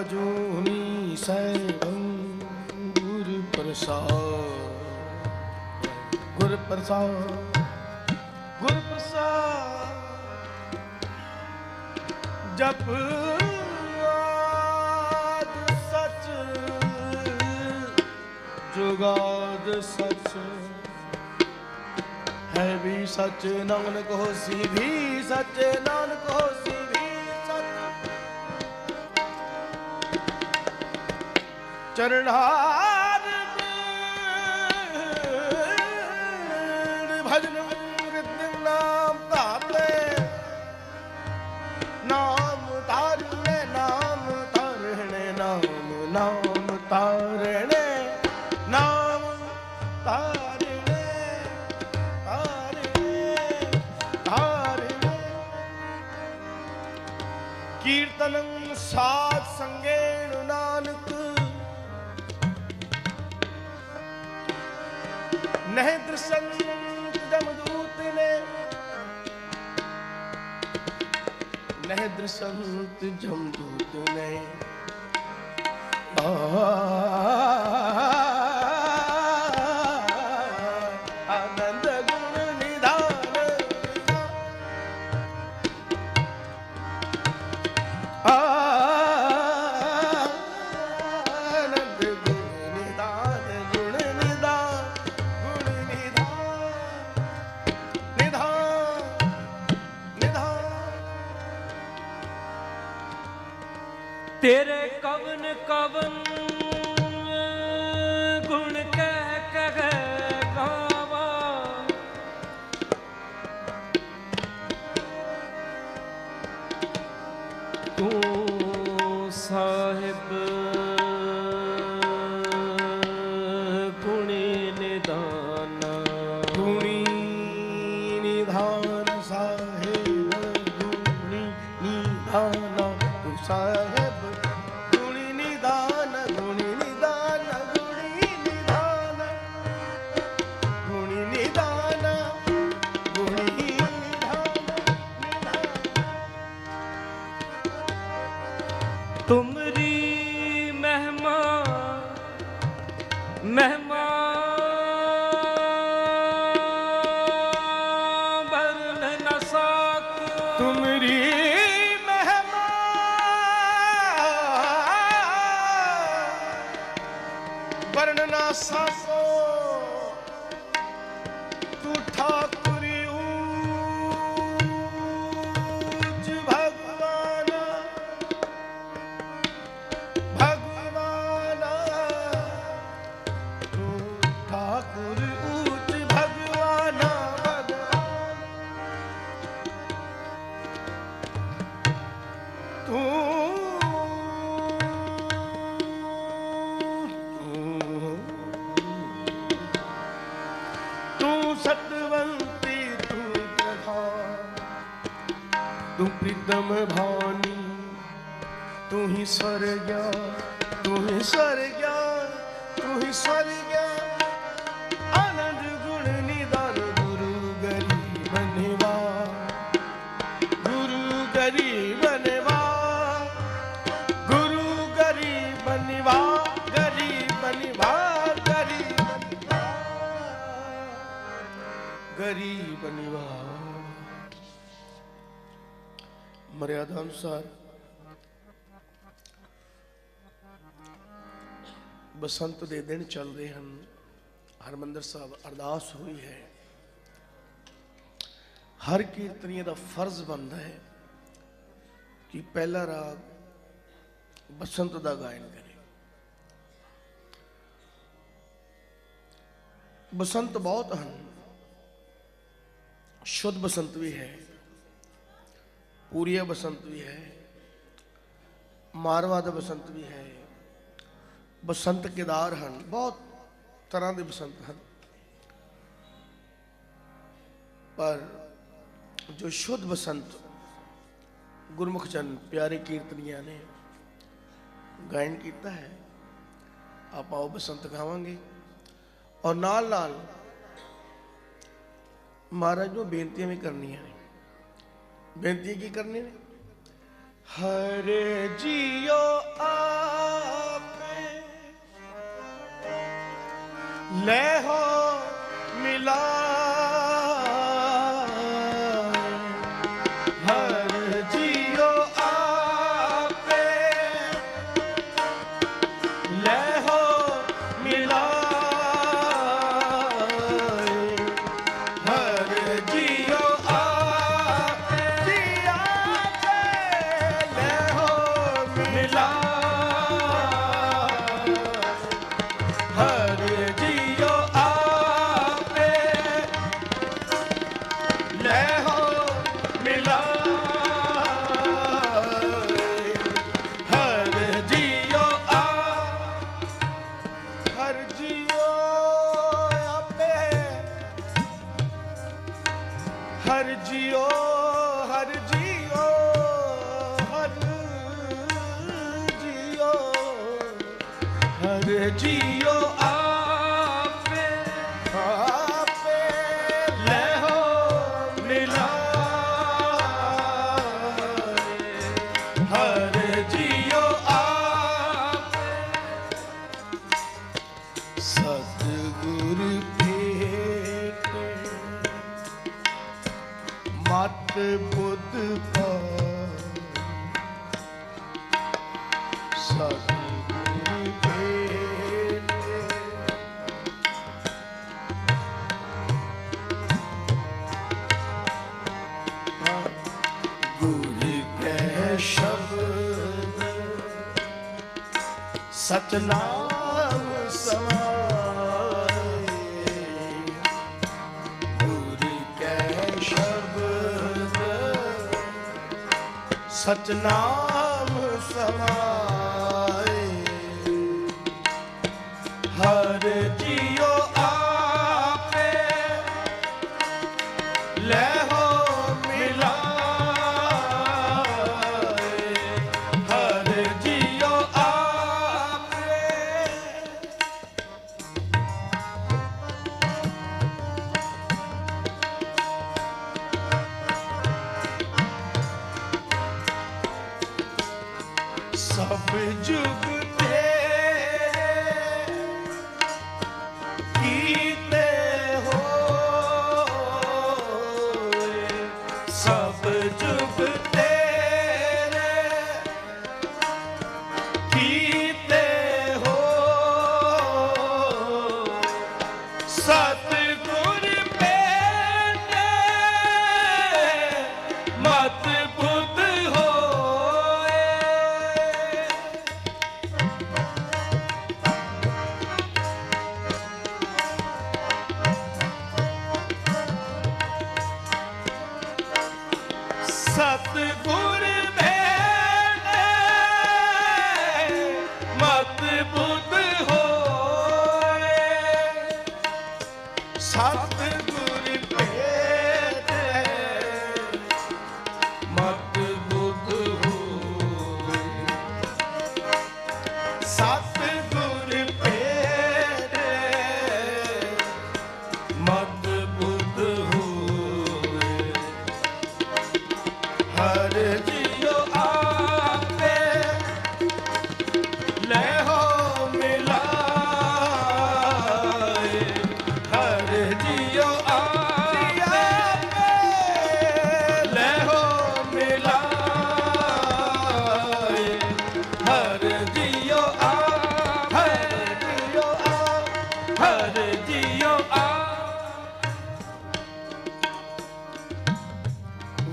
ਅਜੂਨੀ ਸੈਭੰ ਗੁਰ ਪ੍ਰਸਾਦ ਗੁਰ ਪ੍ਰਸਾਦ ਗੁਰ ਪ੍ਰਸਾਦ ਜਪ ਆਦ ਸਚ ਜੁਗਾਦ ਸਚ ਹੈ ਵੀ ਸੱਚ ਨਾਨਕ ਹੋਸੀ ਵੀ ਸੱਚ ਨਾਨਕ ਹੋਸੀ ਚਰਣਾਰ ਭਜਨ ਰਿਤ ਨਾਮ ਧਾਰਲੇ ਨਾਮ ਤਾਰਣੇ ਨਾਮ ਤਾਰਣੇ ਨਾਮ ਨਾਮ ਤਾਰਣੇ ਨਾਮ ਤਾਰਣੇ ਤਾਰਣੇ ਤਾਰਣੇ ਕੀਰਤਨੰ ਸਾਧ ਨਹਿ ਦ੍ਰਿਸ਼ਨ ਜਮਦੂਤ ਨੇ। ਨਹਿ ਦ੍ਰਿਸ਼ੰਤ ਜਮਦੂਤ ਨੇ। ਆਨੰਦ ਤੇਰੇ ਕਵਨ ਕਵਨ ਗੁਣ ਕਹਿ ਕਹਿ ਗਾਵਾ। ਤੂੰ ਸਾਹਿਬ ਗੁਣੀ ਨਿਦਾਨ। ਗੁਣੀ ਨਿਧਾਨ ਸਾਹਿਬ, ਗੁਣੀ ਨਿਧਾਨ। ਤੂੰ ਸਾਹਿਬ ਤੁਮਰੀ ਮਹਿਮਾ। ਵਰਣਨਾ ਸਾਸੋ ਬਸੰਤ ਦੇ ਦਿਨ ਚੱਲ ਰਹੇ ਹਨ। ਹਰਮੰਦਰ ਸਾਹਿਬ ਅਰਦਾਸ ਹੋਈ ਹੈ। ਹਰ ਕੀਰਤਨੀਏ ਦਾ ਫਰਜ਼ ਬਣਦਾ ਹੈ ਕਿ ਪਹਿਲਾ ਰਾਗ ਬਸੰਤ ਦਾ ਗਾਇਨ ਕਰੇ। ਬਸੰਤ ਬਹੁਤ ਹਨ। ਸ਼ੁੱਧ ਬਸੰਤ ਵੀ ਹੈ। ਪੂਰੀਆ ਬਸੰਤ ਵੀ ਹੈ। ਮਾਰਵਾ ਦਾ ਬਸੰਤ ਵੀ ਹੈ। ਬਸੰਤ ਕੇਦਾਰ ਹਨ ਬਹੁਤ ਤਰ੍ਹਾਂ ਦੇ ਬਸੰਤ ਹਨ ਪਰ ਜੋ ਸ਼ੁੱਧ ਬਸੰਤ ਗੁਰਮੁਖ ਚੰਨ ਪਿਆਰੇ ਕੀਰਤਨੀਆਂ ਨੇ ਗਾਇਨ ਕੀਤਾ ਹੈ ਆਪਾਂ ਉਹ ਬਸੰਤ ਗਾਵਾਂਗੇ ਔਰ ਨਾਲ ਨਾਲ ਮਹਾਰਾਜ ਨੂੰ ਬੇਨਤੀਆਂ ਵੀ ਕਰਨੀਆਂ ਨੇ ਬੇਨਤੀ ਕੀ ਕਰਨੀ ਨੇ ਹਰੇ ਜੀਓ ਆਪੇ ਲੈ ਹੋ ਮਿਲਾ ਹਰ ਜੀਓ ਆਪੇ ਆਪੇ ਲੈ ਹੋ ਮਿਲਾ ਹਰ ਜੀਓ ਆਪੇ। ਸਤਿਗੁਰ ਭੇਟ, ਮਤ ਬੁੱਧ ਪਾ ਸਤਿਗੁਰ ਸਤਨਾਮ ਸਮਾਏ। ਗੁਰ ਕੈ ਸ਼ਬਦ ਸਤਨਾਮ ਸਮਾਏ। ਸਭ ਜੁਗ ਤੇਰੇ ਕੀਤੇ ਹੋਏ ਸਭ ਜੁਗ ਤੇਰੇ ਕੀਤੇ ਹੋਏ ਸਤਿਗੁਰ ਭੇਟੇ ਮਤ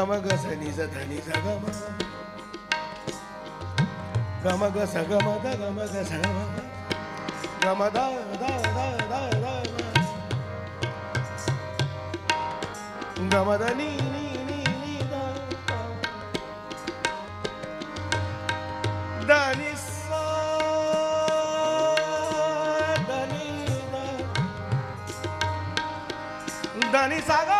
gama gasa ni sa dhani sa gama gasa gama da gama gasa gama. Gama da da da da da gama da ni ni ni ni da da. Ni Dani saga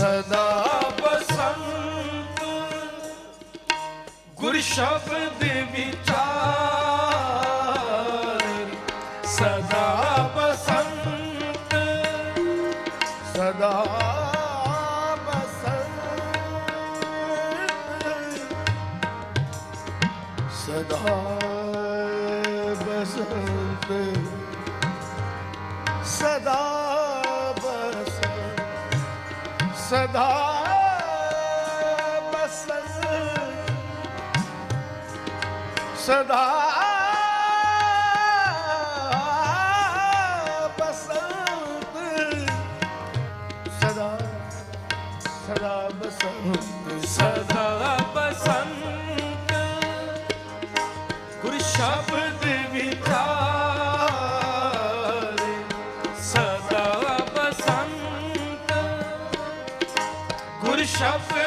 ਸਦਾ ਬਸੰਤ ਗੁਰ ਸ਼ਬਦ ਵਿਚਾਰ ਸਦਾ ਬਸੰਤ ਸਦਾ ਬਸੰਤ ਸਦਾ ਸਦਾ ਬਸੰਤ ਸਦਾ ਬਸੰਤ ਗੁਰ ਸ਼ਬਦ ਗੁਰ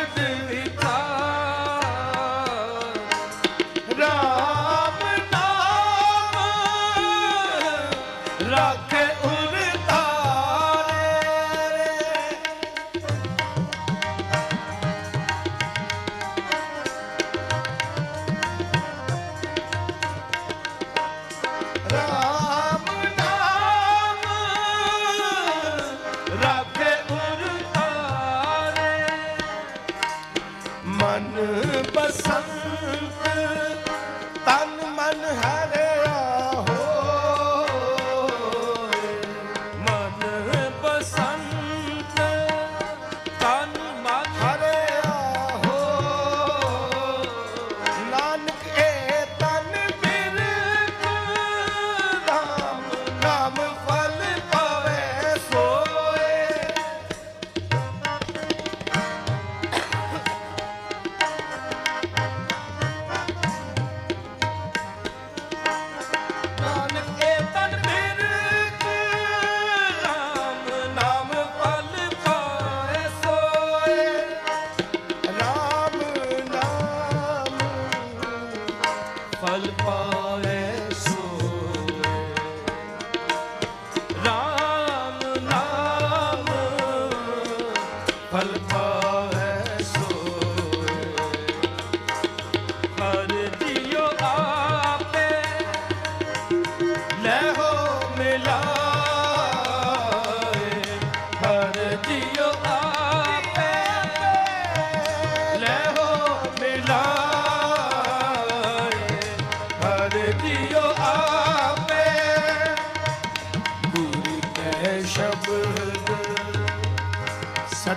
Hallelujah.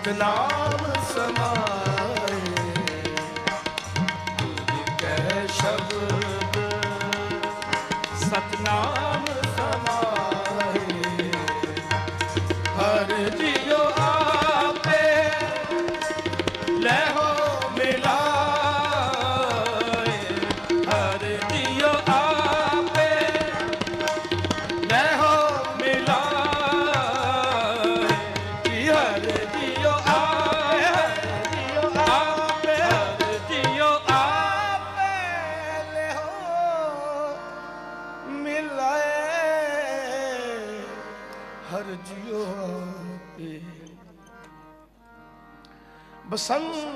ਸਤਨਾਮ ਆਪੇ ਬਸੰਤ ਕੀ